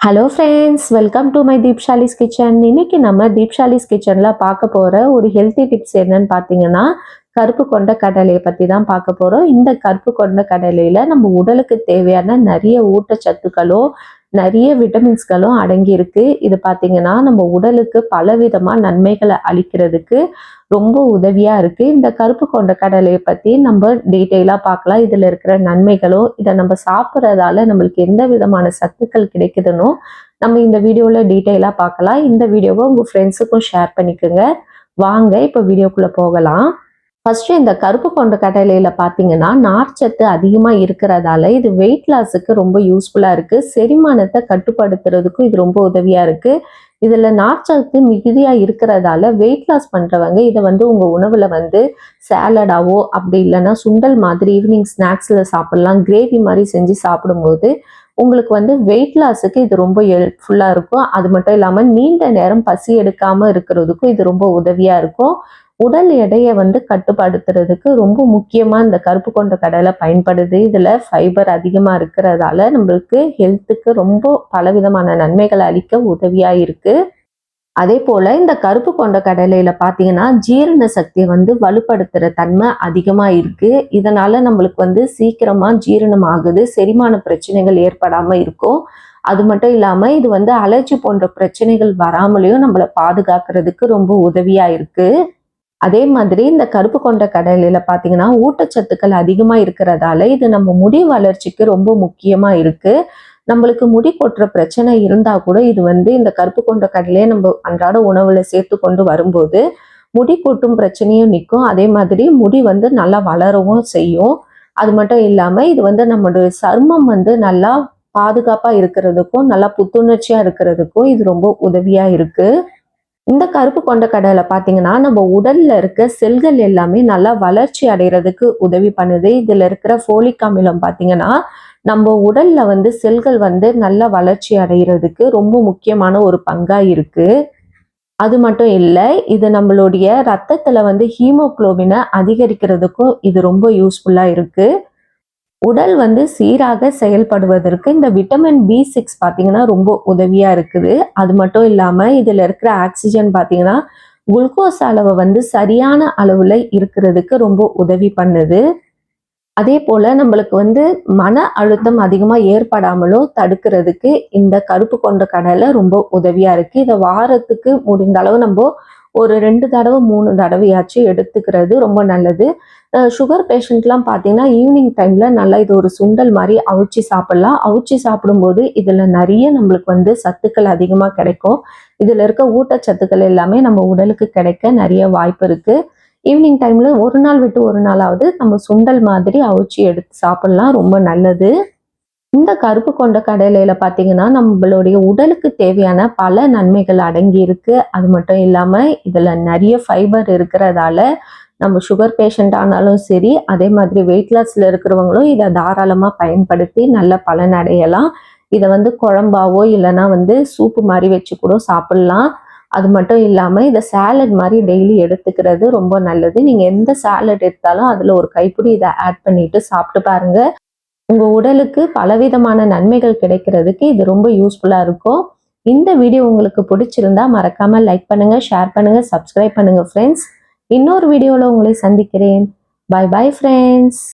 Hello friends welcome to my Deepshali's kitchen இன்னைக்கு நம்ம தீப்ஷாலிஸ் கிச்சனில் பார்க்க போகிற ஒரு ஹெல்த்தி டிப்ஸ் என்னன்னு பார்த்தீங்கன்னா கருப்பு கொண்ட கடலையை பற்றி தான் பார்க்க போகிறோம் இந்த கருப்பு கொண்ட கடலையில் நம்ம உடலுக்கு தேவையான நிறைய ஊட்டச்சத்துக்களும் நிறைய விட்டமின்ஸ்களும் அடங்கியிருக்கு. இது பார்த்தீங்கன்னா நம்ம உடலுக்கு பலவிதமாக நன்மைகளை அளிக்கிறதுக்கு ரொம்ப உதவியாக இருக்குது இந்த கருப்பு கொண்ட கடலையை பற்றி நம்ம டீட்டெயிலாக பார்க்கலாம். இதில் இருக்கிற நன்மைகளும் இதை நம்ம சாப்பிட்றதால நம்மளுக்கு எந்த விதமான சத்துக்கள் கிடைக்குதுன்னு நம்ம இந்த வீடியோவில் டீட்டெயிலாக பார்க்கலாம். இந்த வீடியோவை உங்கள் ஃப்ரெண்ட்ஸுக்கும் ஷேர் பண்ணிக்கோங்க. வாங்க இப்போ வீடியோக்குள்ளே போகலாம். ஃபஸ்ட்டு இந்த கருப்பு கொண்ட கடலையில் பார்த்தீங்கன்னா நார்ச்சத்து அதிகமாக இருக்கிறதால இது வெயிட் லாஸுக்கு ரொம்ப யூஸ்ஃபுல்லாக இருக்குது செரிமானத்தை கட்டுப்படுத்துறதுக்கும் இது ரொம்ப உதவியாக இருக்குது இதில் நார்ச்சத்து மிகுதியாக இருக்கிறதால வெயிட் லாஸ் பண்ணுறவங்க இதை வந்து உங்கள் உணவில் வந்து சேலடாவோ அப்படி இல்லைன்னா சுண்டல் மாதிரி ஈவினிங் ஸ்நாக்ஸில் சாப்பிட்லாம். கிரேவி மாதிரி செஞ்சு சாப்பிடும்போது உங்களுக்கு வந்து வெயிட் லாஸுக்கு இது ரொம்ப ஹெல்ப்ஃபுல்லாக இருக்கும். அது மட்டும் இல்லாமல் நீண்ட நேரம் பசி எடுக்காமல் இருக்கிறதுக்கும் இது ரொம்ப உதவியாக இருக்கும். உடல் எடையை வந்து கட்டுப்படுத்துறதுக்கு ரொம்ப முக்கியமாக இந்த கருப்பு கொண்ட கடலை பயன்படுது. இதில் ஃபைபர் அதிகமாக இருக்கிறதால நம்மளுக்கு ஹெல்த்துக்கு ரொம்ப பலவிதமான நன்மைகளை அளிக்க உதவியாக இருக்குது அதே போல் இந்த கருப்பு கொண்ட கடலையில் பார்த்தீங்கன்னா ஜீரண சக்தியை வந்து வலுப்படுத்துகிற தன்மை அதிகமாக இருக்குது இதனால் நம்மளுக்கு வந்து சீக்கிரமாக ஜீரணம் ஆகுது செரிமான பிரச்சனைகள் ஏற்படாமல் இருக்கும். அது மட்டும் இல்லாமல் இது வந்து அலர்ஜி போன்ற பிரச்சனைகள் வராமலையும் நம்மளை பாதுகாக்கிறதுக்கு ரொம்ப உதவியாக இருக்குது அதே மாதிரி இந்த கருப்பு கொண்ட கடலையில பார்த்தீங்கன்னா ஊட்டச்சத்துக்கள் அதிகமாக இருக்கிறதால இது நம்ம முடி வளர்ச்சிக்கு ரொம்ப முக்கியமாக இருக்கு. நம்மளுக்கு முடி கொட்டுற பிரச்சனை இருந்தா கூட இது வந்து இந்த கருப்பு கொண்ட கடலையை நம்ம அன்றாட உணவுல சேர்த்து கொண்டு வரும்போது முடி கொட்டும் பிரச்சனையும் நிற்கும் அதே மாதிரி முடி வந்து நல்லா வளரவும் செய்யும். அது மட்டும் இல்லாமல் இது வந்து நம்மளுடைய சர்மம் வந்து நல்லா பாதுகாப்பாக இருக்கிறதுக்கும் நல்லா புத்துணர்ச்சியாக இருக்கிறதுக்கும் இது ரொம்ப உதவியாக இருக்குது இந்த கருப்பு கொண்ட கடலை பார்த்தீங்கன்னா நம்ம உடல்ல இருக்க செல்கள் எல்லாமே நல்லா வளர்ச்சி அடைகிறதுக்கு உதவி பண்ணுது. இதுல இருக்கிற ஃபோலிக் அமிலம் பார்த்தீங்கன்னா நம்ம உடல்ல வந்து செல்கள் வந்து நல்லா வளர்ச்சி அடைகிறதுக்கு ரொம்ப முக்கியமான ஒரு பங்கா இருக்கு. அது மட்டும் இல்லை இது நம்மளுடைய ரத்தத்துல வந்து ஹீமோக்ளோபினை அதிகரிக்கிறதுக்கும் இது ரொம்ப யூஸ்ஃபுல்லா இருக்கு. உடல் வந்து சீராக செயல்படுவதற்கு இந்த விட்டமின் பி சிக்ஸ் பார்த்தீங்கன்னா ரொம்ப உதவியாக இருக்குது. அது மட்டும் இல்லாமல் இதில் இருக்கிற ஆக்சிஜன் பார்த்தீங்கன்னா குளுக்கோஸ் அளவை வந்து சரியான அளவில் இருக்கிறதுக்கு ரொம்ப உதவி பண்ணுது. அதே போல் நம்மளுக்கு வந்து மன அழுத்தம் அதிகமாக ஏற்படாமலும் தடுக்கிறதுக்கு இந்த கருப்பு கொண்ட கடலை ரொம்ப உதவியாக இருக்குது இதை வாரத்துக்கு முடிந்த அளவு நம்ம ஒரு ரெண்டு தடவை மூணு தடவையாச்சும் எடுத்துக்கிறது ரொம்ப நல்லது. சுகர் பேஷண்ட்லாம் பார்த்தீங்கன்னா ஈவினிங் டைமில் நல்லா இது ஒரு சுண்டல் மாதிரி அவிச்சு சாப்பிட்லாம். அவிச்சு சாப்பிடும்போது இதில் நிறைய நம்மளுக்கு வந்து சத்துக்கள் அதிகமாக கிடைக்கும். இதில் இருக்க ஊட்டச்சத்துக்கள் எல்லாமே நம்ம உடலுக்கு கிடைக்க நிறைய வாய்ப்பு இருக்குது ஈவினிங் டைமில் ஒரு நாள் விட்டு ஒரு நாளாவது நம்ம சுண்டல் மாதிரி அவிச்சு எடுத்து சாப்பிட்லாம். ரொம்ப நல்லது. இந்த கருப்பு கொண்ட கடலையில பார்த்தீங்கன்னா நம்மளுடைய உடலுக்கு தேவையான பல நன்மைகள் அடங்கி இருக்கு. அது மட்டும் இல்லாமல் இதில் நிறைய ஃபைபர் இருக்கிறதால நம்ம சுகர் பேஷண்ட் ஆனாலும் சரி அதே மாதிரி வெயிட் லாஸில் இருக்கிறவங்களும் இதை தாராளமாக பயன்படுத்தி நல்ல பலன் அடையலாம். இதை வந்து குழம்பாவோ இல்லைன்னா வந்து சூப்பு மாதிரி வச்சு கூட சாப்பிட்லாம். அது மட்டும் இல்லாமல் இதை சேலட் மாதிரி டெய்லி எடுத்துக்கிறது ரொம்ப நல்லது. நீங்கள் எந்த சேலட் எடுத்தாலும் அதில் ஒரு கைப்பிடி இதை ஆட் பண்ணிட்டு சாப்பிட்டு பாருங்க. உங்கள் உடலுக்கு பலவிதமான நன்மைகள் கிடைக்கிறதுக்கு இது ரொம்ப யூஸ்ஃபுல்லாக இருக்கும். இந்த வீடியோ உங்களுக்கு பிடிச்சிருந்தா மறக்காமல் லைக் பண்ணுங்கள் ஷேர் பண்ணுங்கள் சப்ஸ்கிரைப் பண்ணுங்கள் ஃப்ரெண்ட்ஸ் இன்னொரு வீடியோவில் உங்களை சந்திக்கிறேன். By bye friends